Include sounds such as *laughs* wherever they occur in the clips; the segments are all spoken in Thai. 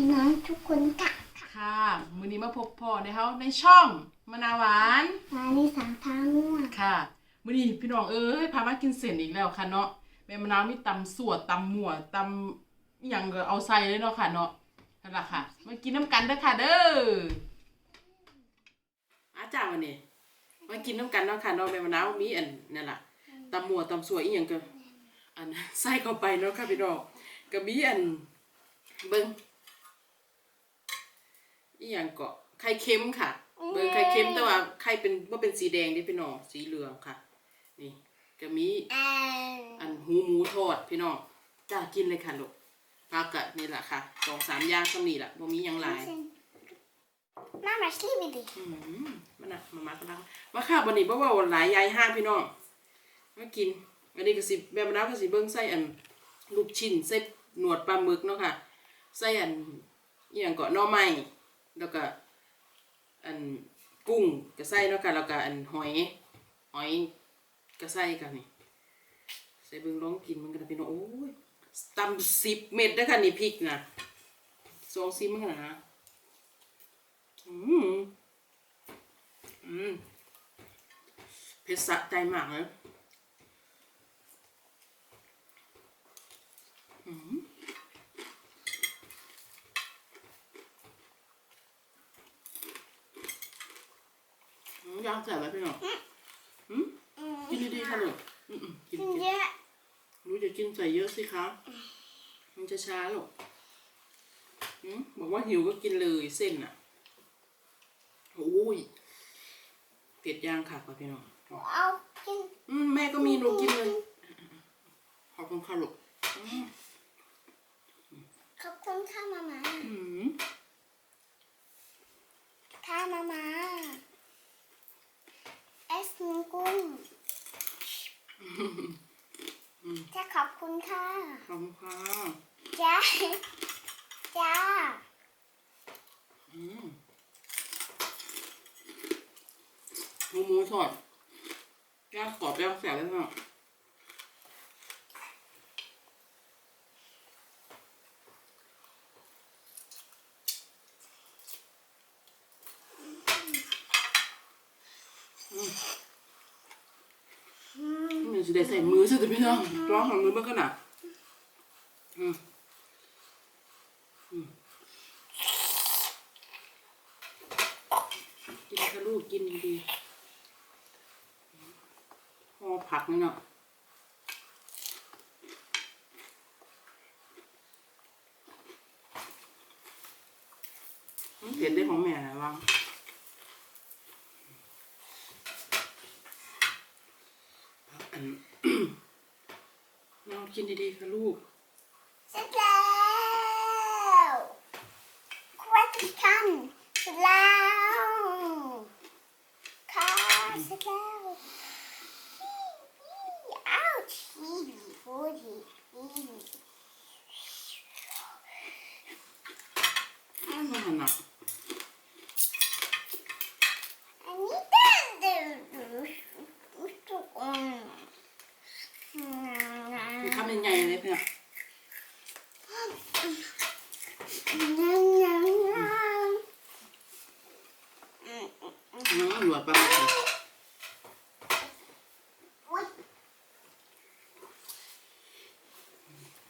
วัสดีค่ะค่ะพี่น้องทุกคนค่ะค่ะมือนี้มาพบพ่อในเขาในช่องมะนาวหวานมาในสามทางม่วงค่ะมือนี้พี่น้องเอ้ยพามากินเส้นอีกแล้วค่ะเนาะแม่มะนาวมีตำสั่วตำหมั่วตำอหย่างก็เอาใส่เลยเนาะค่ะเนาะนั่นแหละค่ะมากินน้ำกันเด้อค่ะเด้ออาจารย์วันนี้มากินน้ำกันเนาะค่ะเนาะแม่มะนาวมีอันนั่นแหละตำหมั่วตำสั่วอีหยังก็อันใส่เข้าไปเนาะค่ะพี่น้องก็มีอันเบิ่ง อีหยังเกาะไข่เค็มค่ะเบิ่งไข่เค็มแต่ว่าไข่เป็นว่าเป็นสีแดงเด้พี่น้องสีเหลืองค่ะ นี่ก็มีอันหูหมูทอดพี่น้องจ้ากินเลยค่ะลูกผักกะนี่แหละค่ะสองสามอย่างก็มีละบ่มีหยังหลายมามาสลีบิดิอืมมันน่ะมามักลังมาค่ะวันนี้บ่เว่าหลายยายห้างพี่น้องมากินอันนี้ก็สิแบบมะนาวก็สิเบิ่งใส่อันลูกชิ้นใส่หนวดปลาหมึกเนาะค่ะ ใส่อันอีหยังเกาะหน่อไม้ แล้วก็อันกุ้งก็ใส่เนาะค่ะแล้วก็อันหอยหอยก็ใส่กันนี่ใส่เบิ่งลองกินมันก็ได้พี่น้องโอ้ยตำสิบเม็ดเด้ค่ะนี่พริกนะสองซิมมันกันนะอืมอืมเผ็ดสะใจมากเลยอืม ย่างแซ่บไหมพี่น้องอืมกินดีๆค่ะลูกอืมๆกินกินกินเยอะรู้จะกินใส่เยอะสิคะมันจะช้าหรอกอืมบอกว่าหิวก็กินเลยเส้นอะโอ้ยเผ็ดย่างค่ะพ่อพี่น้องเอากินอืมแม่ก็มีหนูกินเลยขอบคุณค่ะลูกอืมขอบคุณค่ะมามาอืมค่ะมามาเอสหมูกุ้ง จะขอบคุณค่ะ ขอบคุณค่ะจ้าจ้าอืมหมูหมูทอดย่างกรอบย่างแสบเลยเนาะมัน จะได้ใส่มือสิพี่น้องร้องของมือมื่อกันน่ะอืมอืมกินกระลูกกินดีพอผักนี่เนาะเห็นได้ของแม่นะวัง นเรากินดีๆค่ะลูกเสร็จแล้วครัวที่ทันเสร็จแล้วค่ะเสร็จแล้วอ้าวทีวีฟูดีทีวีไม่หันอะ อันนี้ตั้งเดี๋ยวดูทุกคน มีคำใหญ่ๆเลยเพื่อน ยังยังยัง น้ องหยวดปลาหมึกเลยอุ๊ย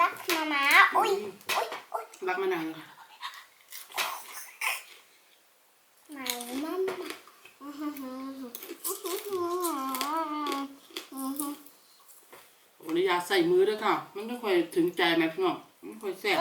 รักมามาอุ้ยอุ้ยอุ้ยรักมานานแล้วค่ะมามามาขออนุญาใส่มือด้วยค่ะ มันไม่ค่อยถึงใจไหมพี่น้องไม่ค่อยแซ่บ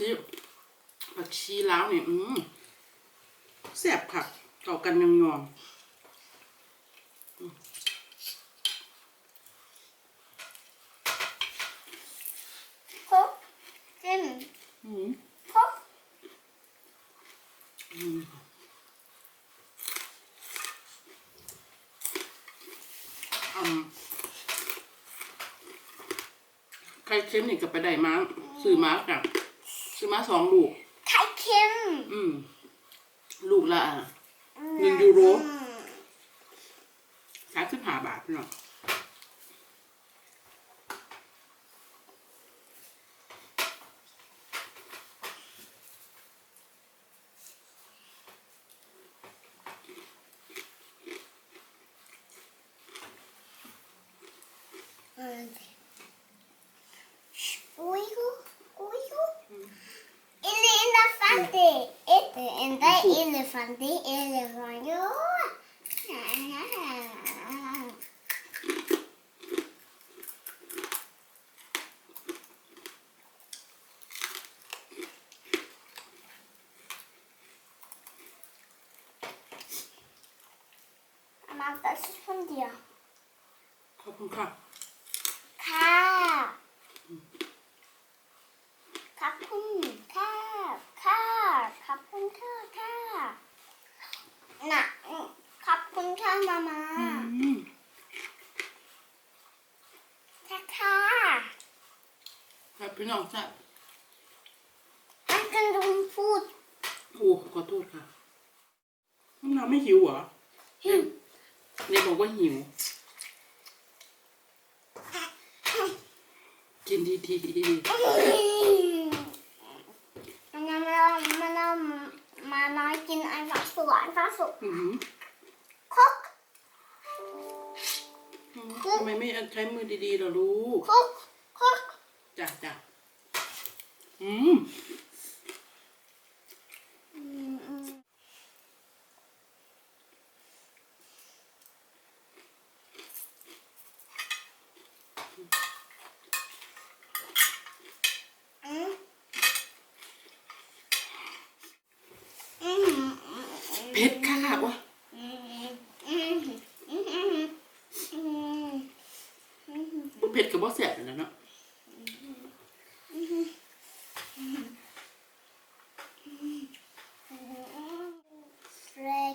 ชี้ผักชีแล้วเนี่ยอืมแสบค่ะเก่ากันยองยองพกกินพกอืมใครเค็มนี่ก็ไปได้มาซื้อมากับ ซื้อมาสองลูก ไข่เค็มอืม ลูกละหนึ่งยูโรอืมสามสิบห้าบาทพี่น้อง From the elephant. *laughs* Mom, this is from there. มามาอืมค่ะค่ะครับพี่น้องจ้ะอันกันดุมพูดโอ้ขอโทษค่ะน้ำน้ำไม่หิวเหรอหิวเนี่ยบอกว่าหิว กินดีดีมันยังไม่เอามันเอามาน้อยกินไอ้ฟ้าสวนฟ้าสุก ทำไมไม่ใช้มือดีๆล่ะลูกคุกคุกจ้ะจ้ะอืมอืมอืมอืมอืมเผ็ดค่ะวะ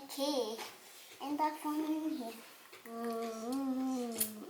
Okay. And that's from here. Mm -hmm.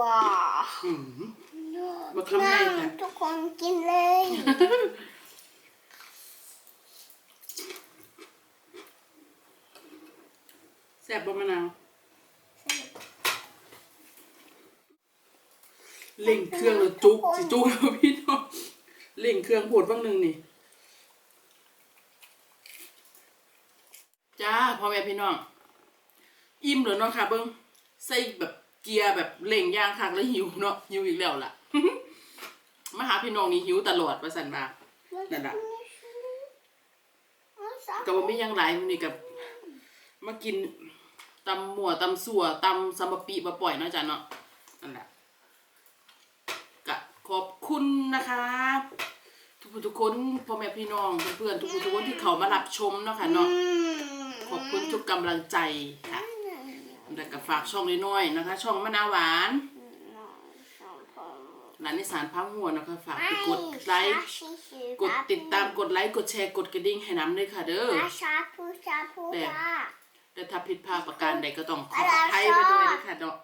ว้าวอืม มาทำไงนั่จ๊ะงทุกคนกินเลยแสบบ่มะนาวเล่งเครื่องแล้วจุกสิจุกแล้วพี่น้องเล่งเครื่องโหดบ้างหนึ่งนี่จ้าพ่อแม่พี่น้องอิ่มแล้วเนาะค่ะเบิ้งใส่แบบ เกียร์แบบเล่งย่างคักแล้วหิวเนาะหิวอีกแล้วล่ะ มาหาพี่น้องนี่หิวตลอดประสันบานั่นล่ะก็บ่ามียังหลายมื้อนี้กับมากินตำหมัวตำสัวตำซัมบปีมาปล่อยเนาะจ้ะเนาะนั่นแหละก็ขอบคุณนะคะ ทุกทุกคนพ่อแม่พี่น้องเพื่อนๆทุกทุกคนที่เขามารับชมเนาะค่ะเนาะขอบคุณทุกกำลังใจค่ะ แล้วก็ฝากช่องน้อยๆนะคะ ช่องมะนาวหวานหลานนิสานพังหัวนะคะ ฝากไปกดไลค์ กดติดตาม กดไลค์ กดแชร์ กดกระดิ่งให้น้ำด้วยค่ะเด้อชาพูชาพูแต่จ้าแต่ถ้าผิดพลาดประการใดก็ต้องขออภัยไปด้วยนะคะเนาะ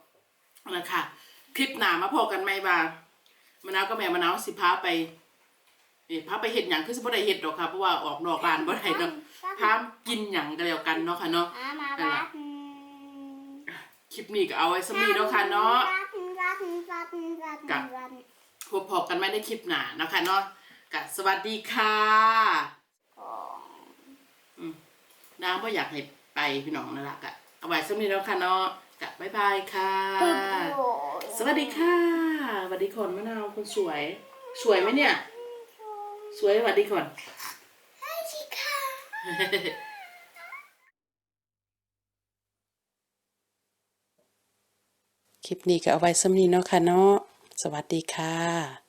นะคะคลิปหนามาพอกันไหมบ่ามะนาวก็แม่มะนาวสิพาไปเอ๊ะพาไปเห็ดหยังคือสิบ่ได้เห็ดดอกค่ะเพราะว่าออกนอกบ้านบ่ได้เนาะพากินหยังก็แล้วกันเนาะค่ะเนาะมามานั่นรัล่ะก คลิปนี้ก็เอาไว้สมีเนาะค่ะเนาะรักรักรักรักกับรักพบพอกันไหมในคลิปหน้านะคะเนาะกะสวัสดีค่ะอ๋อน้ำบ่อยากให้ไปพี่น้องนั่นละกะเอาไว้สมีแล้วค่ะเนาะกะบ๊ายบายค่ะ สวัสดีค่ะสวัสดีคนมะนาวคนสวย สวยไหมเนี่ย สวยสวัสดีก่อนให้สิค่ะ คลิปนี้ก็เอาไว้สำนีเนาะค่ะเนาะสวัสดีค่ะ